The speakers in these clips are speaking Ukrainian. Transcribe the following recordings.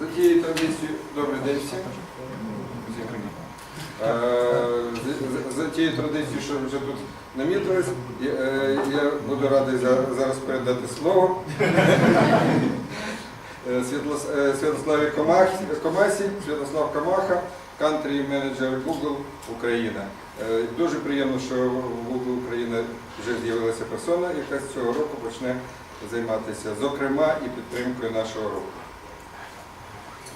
За тією традицією, добрий день всім. Е, за- за- тією традицією, що вже тут намітились, я, е, я буду радий зараз передати слово Е, Святославі Комасі, Святослав Камаха, кантрі менеджер Google Україна. Дуже приємно, що в Google Україна вже з'явилася персона, яка з цього року почне займатися, зокрема, і підтримкою нашого руху.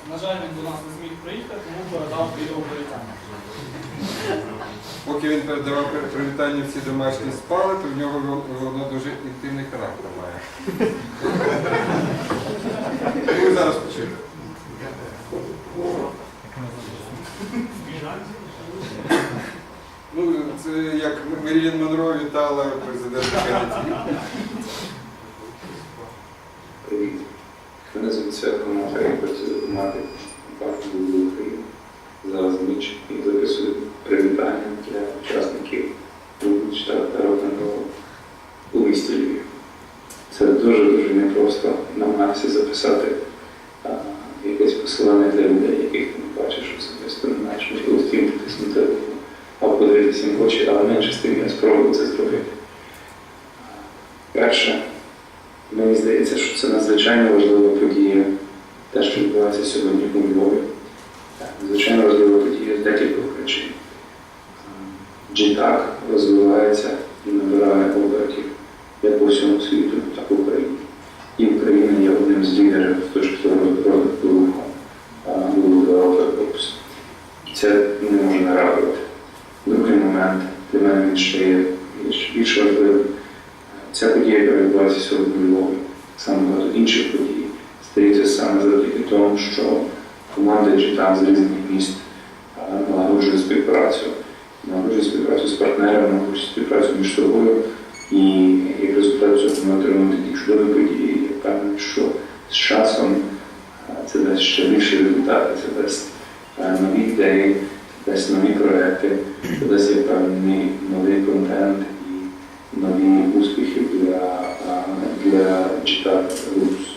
На жаль, він до нас не зміг приїхати, тому передав відео привітання. Поки він передавав привітання всі домашні спали, то в нього воно дуже інтимний характер має. Ну, зараз почуєте. Ну, це як Мерілін Монро вітала президента Кеннеді. Привіт. Мене звуть Святко Маха, я працюю мати Google України. Зараз ніч і записую привітання для учасників Google штату Ротенролу у місті Львів. Це дуже-дуже непросто намагатися записати а, якесь посилання для людей, яких ти не бачиш особисто, не маєш можливості їм потиснути руку або подивитися їм в очі, але менше з тим я спробую це зробити. Перше, Мені здається, що це надзвичайно важлива подія, те, що відбувається сьогодні у Львові. Надзвичайно важлива подія з декількох причин. GTAC розвивається і набирає обертів як по всьому світу, так і в Україні. І Україна є одним з лідерів з точки зору розвитку Google Groups. Це не може не радувати. Другий момент для мене він ще є більш важливим. Ця подія, яка відбувається сьогодні у Львові, саме багато інших подій, стається саме завдяки тому, що команда GTAM з різних міст налагоджує співпрацю, налагоджує співпрацю з партнерами, налагоджує співпрацю між собою. І як результат цього ми отримуємо такі чудові події. Я впевнений, що з часом це дасть ще більші результати, це дасть нові ідеї, це дасть нові проекти, це дасть, я впевнений, новий контент нові успіхи для, для читати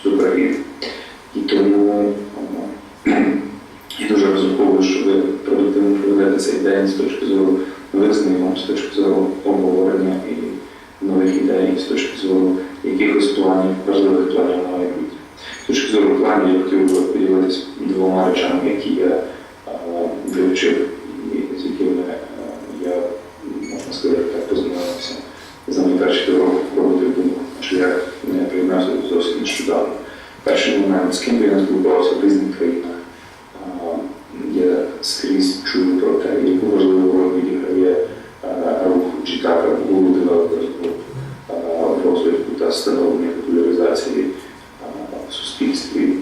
з України. І тому я дуже розраховую, що ви продуктивно проведете цей день з точки зору знайомств, з точки зору обговорення і нових ідей, з точки зору якихось планів, важливих планів на майбутнє. З точки зору планів я хотів би поділитися двома речами, які я вивчив і з якими а, я, можна сказати, так познайомився за мої перші роки роботи в Думку, що я не приєднався зовсім нещодавно. Перший момент, з ким він я в різних країнах, є скрізь чую про те, яку важливу роль відіграє а, рух Чикаго, Google Developers Group а, в розвитку та становленні популяризації а, в суспільстві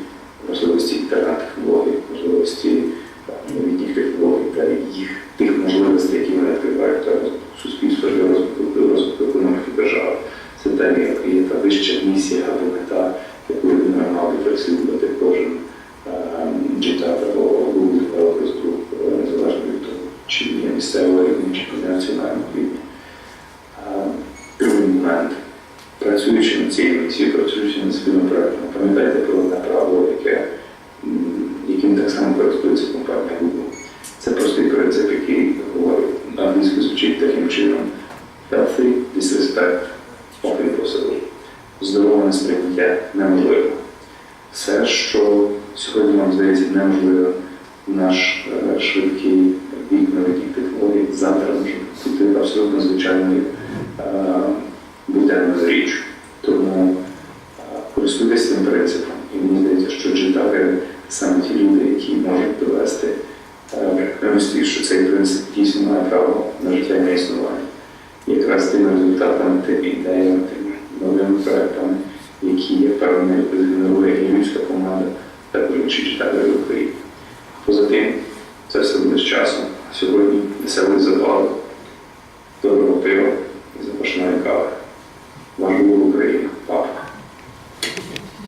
можливості інтернет-технологій, можливості а, новітніх технологій та їх тих можливостей, які вони відкривають для розвитку суспільства для розвитку, для розвитку економіки держави. Це та є, є та вища місія або мета, яку він мав би переслідувати кожен джитат або Google е, незалежно від того, чи є місцевого рівня, чи на національному рівні. Другий момент. Працюючи над цією місією, працюючи над спільним проектом, пам'ятайте про одне правило, яке, яким так само користується компанія Google. Це простий принцип, який говорить англійською звучить таким чином. Healthy disrespect of impossible. Здорове несприйняття неможливо. Все, що сьогодні вам здається неможливим, наш е, швидкий вік новітніх технологій завтра може бути абсолютно звичайною е, буденною річчю. Тому е, користуйтесь цим принципом. І мені здається, що джитари саме ті люди, які можуть довести е, що цей принцип дійсно має право на життя і на існування. Якраз тими результатами, тими ідеями, проблеми з які є певною зміною львівська команда, та інші читатори в Україні. Поза тим, це все буде з часом. Сьогодні веселий запал. Доброго